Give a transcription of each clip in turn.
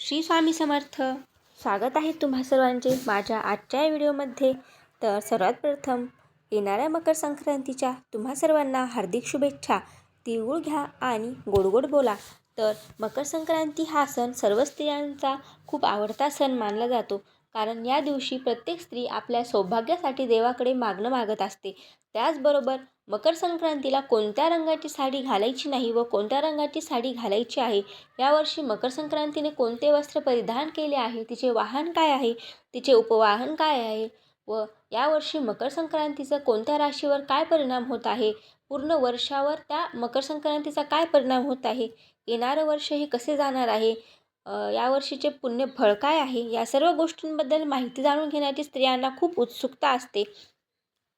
श्री स्वामी समर्थ. स्वागत आहे तुम्हा सर्वांचे माझ्या आजच्या या व्हिडिओमध्ये. तर सर्वात प्रथम येणाऱ्या मकर संक्रांतीच्या तुम्हा सर्वांना हार्दिक शुभेच्छा. तिळगुळ घ्या आणि गोड गोड बोला. तर मकर संक्रांती हा सण सर्व स्त्रियांचा खूप आवडता सण मानला जातो. कारण या दिवशी प्रत्येक स्त्री आपल्या सौभाग्यासाठी देवाकडे मागणं मागत असते. त्याचबरोबर मकर संक्रांतीला कोणत्या रंगाची साडी घालायची नाही व कोणत्या रंगाची साडी घालायची आहे? यावर्षी मकर संक्रांतीने कोणते वस्त्र परिधान केले आहे? तिचे वाहन काय आहे? तिचे उपवाहन काय आहे? व यावर्षी मकर संक्रांतीचा कोणत्या राशीवर काय परिणाम होत आहे? पूर्ण वर्षावर त्या मकर संक्रांतीचा काय परिणाम होत आहे? येणारं वर्ष हे कसे जाणार आहे? यावर्षीचे पुण्य फळ काय आहे? या सर्व गोष्टींबद्दल माहिती जाणून घेण्याची स्त्रियांना खूप उत्सुकता असते.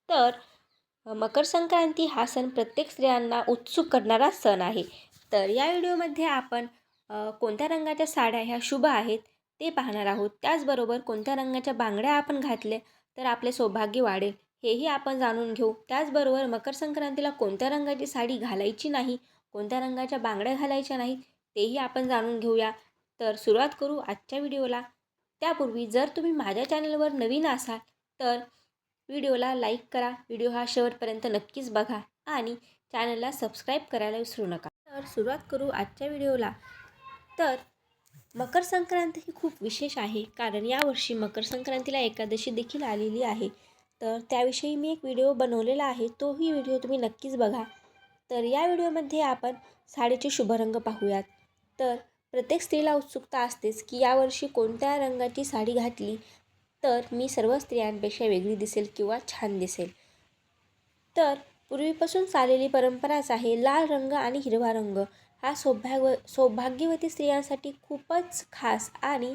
तर मकर संक्रांती हा सण प्रत्येक स्त्रियांना उत्सुक करणारा सण आहे. तर या व्हिडिओमध्ये आपण कोणत्या रंगाच्या साड्या ह्या शुभ आहेत ते पाहणार आहोत. त्याचबरोबर कोणत्या रंगाच्या बांगड्या आपण घातल्या तर आपले सौभाग्य वाढेल हेही आपण जाणून घेऊ. त्याचबरोबर मकर संक्रांतीला कोणत्या रंगाची साडी घालायची नाही कोणत्या रंगाच्या बांगड्या घालायच्या नाहीत तेही आपण जाणून घेऊया. तर सुरुवात करू आजच्या व्हिडिओला. त्यापूर्वी जर तुम्ही माझ्या चॅनलवर नवीन असाल तर व्हिडिओला लाईक करा. व्हिडिओ हा शेवटपर्यंत नक्कीच बघा आणि चॅनलला सबस्क्राईब करायला विसरू नका. तर सुरुवात करू आजच्या व्हिडिओला. तर मकर संक्रांत ही खूप विशेष आहे. कारण यावर्षी मकर संक्रांतीला एकादशी देखील आलेली आहे. तर त्याविषयी मी एक व्हिडिओ बनवलेला आहे. तोही व्हिडिओ तुम्ही नक्कीच बघा. तर या व्हिडिओमध्ये आपण साडीचे शुभरंग पाहूयात. तर प्रत्येक स्त्रीला उत्सुकता असतेच की यावर्षी कोणत्या रंगाची साडी घातली तर मी सर्व स्त्रियांपेक्षा वेगळी दिसेल किंवा छान दिसेल. तर पूर्वीपासून चाललेली परंपराच आहे लाल रंग आणि हिरवा रंग. हा सौभाग्य सौभाग्यवती स्त्रियांसाठी खूपच खास आणि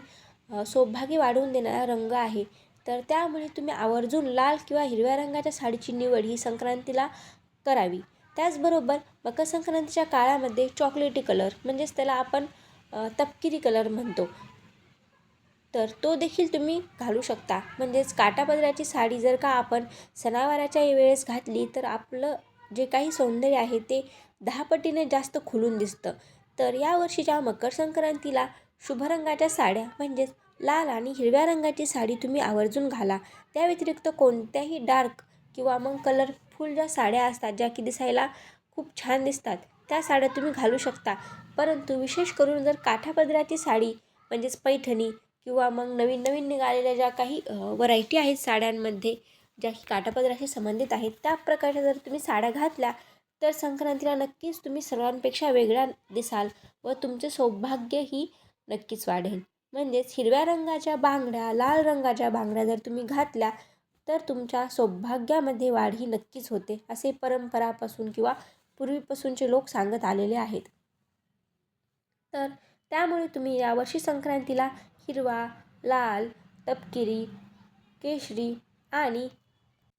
सौभाग्य वाढवून देणारा रंग आहे. तर त्यामुळे तुम्ही आवर्जून लाल किंवा हिरव्या रंगाच्या साडीची निवड ही संक्रांतीला करावी. त्याचबरोबर मकर संक्रांतीच्या काळामध्ये चॉकलेटी कलर म्हणजेच त्याला आपण तपकिरी कलर म्हणतो. तर तो देखील तुम्ही घालू शकता. म्हणजेच काटापदराची साडी जर का आपण सणावाराच्या वेळेस घातली तर आपलं जे काही सौंदर्य आहे ते दहा पटीने जास्त खुलून दिसतं. तर या वर्षीच्या मकर संक्रांतीला शुभ रंगाच्या साड्या म्हणजेच लाल आणि हिरव्या रंगाची साडी तुम्ही आवर्जून घाला. त्या व्यतिरिक्त कोणत्याही डार्क किंवा मग कलरफुल ज्या साड्या असतात ज्या की दिसायला खूप छान दिसतात त्या साड्या तुम्ही घालू शकता. परंतु विशेष करून जर काठापदराची साडी म्हणजेच पैठणी किंवा मग नवीन नवीन निघालेल्या ज्या काही व्हरायटी आहेत साड्यांमध्ये ज्या की काठापदराशी संबंधित आहेत त्या प्रकारच्या जर तुम्ही साड्या घातल्या तर संक्रांतीला नक्कीच तुम्ही सर्वांपेक्षा वेगळ्या दिसाल व तुमचे सौभाग्यही नक्कीच वाढेल. म्हणजेच हिरव्या रंगाच्या बांगड्या लाल रंगाच्या बांगड्या जर तुम्ही घातल्या तर तुमच्या सौभाग्यामध्ये वाढ ही नक्कीच होते असे परंपरापासून किंवा पूर्वीपासूनचे लोक सांगत आलेले आहेत. तर त्यामुळे तुम्ही यावर्षी संक्रांतीला हिरवा लाल तपकिरी केशरी आणि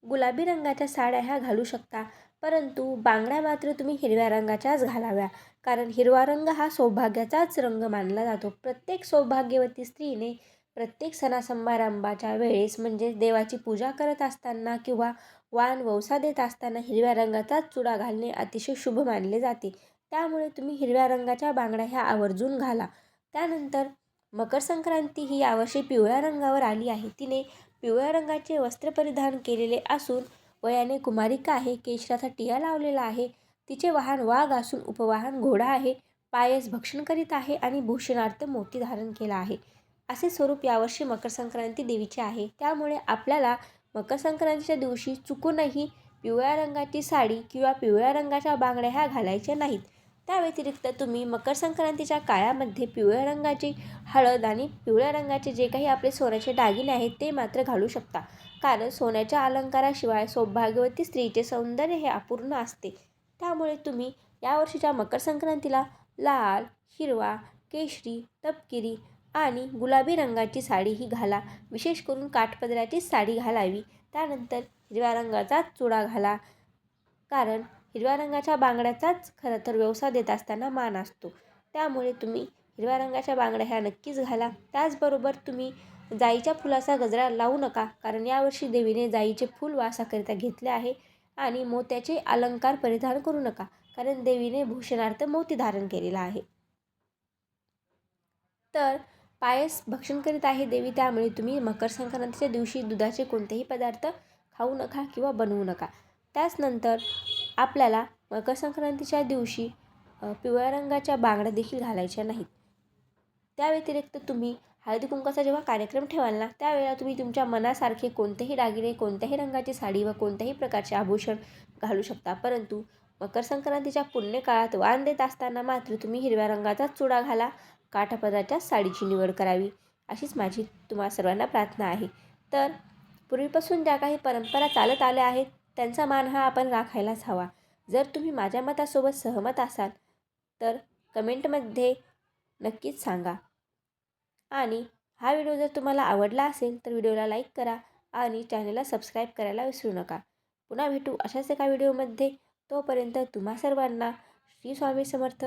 गुलाबी रंगाच्या साड्या ह्या घालू शकता. परंतु बांगड्या मात्र तुम्ही हिरव्या रंगाच्याच घालाव्या. कारण हिरवा रंग हा सौभाग्याचाच रंग मानला जातो. प्रत्येक सौभाग्यवती स्त्रीने प्रत्येक सणासंभारंभाच्या वेळेस म्हणजे देवाची पूजा करत असताना किंवा वाण वौसा देत असताना हिरव्या रंगाचाच चुडा घालणे अतिशय शुभ मानले जाते. त्यामुळे तुम्ही हिरव्या रंगाच्या बांगड्या ह्या आवर्जून घाला. त्यानंतर मकर संक्रांती ही यावर्षी पिवळ्या रंगावर आली आहे. तिने पिवळ्या रंगाचे वस्त्र परिधान केलेले असून वयाने कुमारिका आहे केशराचा टिया लावलेला आहे. तिचे वाहन वाघ असून उपवाहन घोडा आहे. पायस भक्षण करीत आहे आणि भूषणार्थ मोती धारण केला आहे. असे स्वरूप यावर्षी मकर संक्रांती देवीचे आहे. त्यामुळे आपल्याला मकर संक्रांतीच्या दिवशी चुकूनही पिवळ्या रंगाची साडी किंवा पिवळ्या रंगाच्या बांगड्या ह्या घालायच्या नाहीत. त्या व्यतिरिक्त तुम्ही मकर संक्रांतीच्या काळामध्ये पिवळ्या रंगाची हळद आणि पिवळ्या रंगाचे जे काही आपले सोन्याचे दागिने आहेत ते मात्र घालू शकता. कारण सोन्याच्या अलंकाराशिवाय सौभाग्यवती स्त्रीचे सौंदर्य हे अपूर्ण असते. त्यामुळे तुम्ही यावर्षीच्या मकर संक्रांतीला लाल हिरवा केशरी तपकिरी आणि गुलाबी रंगाची साडी ही घाला. विशेष करून काठपदराची साडी घालावी. त्यानंतर हिरव्या रंगाचा चुडा घाला. कारण हिरव्या रंगाच्या बांगड्याचाच खरं तर व्यवसाय देत असताना मान असतो. त्यामुळे तुम्ही हिरव्या रंगाच्या बांगड्या ह्या नक्कीच घाला. त्याचबरोबर तुम्ही जाईच्या फुलाचा गजरा लावू नका कारण यावर्षी देवीने जाईचे फूल वासाकरिता घेतले आहे आणि मोत्याचे अलंकार परिधान करू नका कारण देवीने भूषणार्थ मोती धारण केलेला आहे. तर पायस भक्षण करीत आहे देवी त्यामुळे तुम्ही मकर संक्रांतीच्या दिवशी दुधाचे कोणतेही पदार्थ खाऊ नका किंवा बनवू नका. त्याचनंतर आपल्याला मकर संक्रांतीच्या दिवशी पिवळ्या रंगाच्या बांगड्या देखील घालायच्या नाहीत. त्या व्यतिरिक्त तुम्ही हळदी कुंकाचा जेव्हा कार्यक्रम ठेवाल ना त्यावेळेला तुम्ही तुमच्या मनासारखे कोणतेही दागिने कोणत्याही रंगाची साडी व कोणत्याही प्रकारचे आभूषण घालू शकता. परंतु मकर संक्रांतीच्या पुण्यकाळात वाण देत असताना मात्र तुम्ही हिरव्या रंगाचाच चुडा घाला काठापदराच्या साडीची निवड करावी अशीच माझी तुम्हा सर्वांना प्रार्थना आहे. तर पूर्वीपासून ज्या काही परंपरा चालत आल्या आहेत त्यांचा मान हा आपण राखायलाच हवा. जर तुम्ही माझ्या मतासोबत सहमत असाल तर कमेंटमध्ये नक्कीच सांगा. आणि हा व्हिडिओ जर तुम्हाला आवडला असेल तर व्हिडिओला लाईक करा आणि चॅनलला सबस्क्राईब करायला विसरू नका. पुन्हा भेटू अशाच एका व्हिडिओमध्ये. तोपर्यंत तुम्हा सर्वांना श्री स्वामी समर्थ.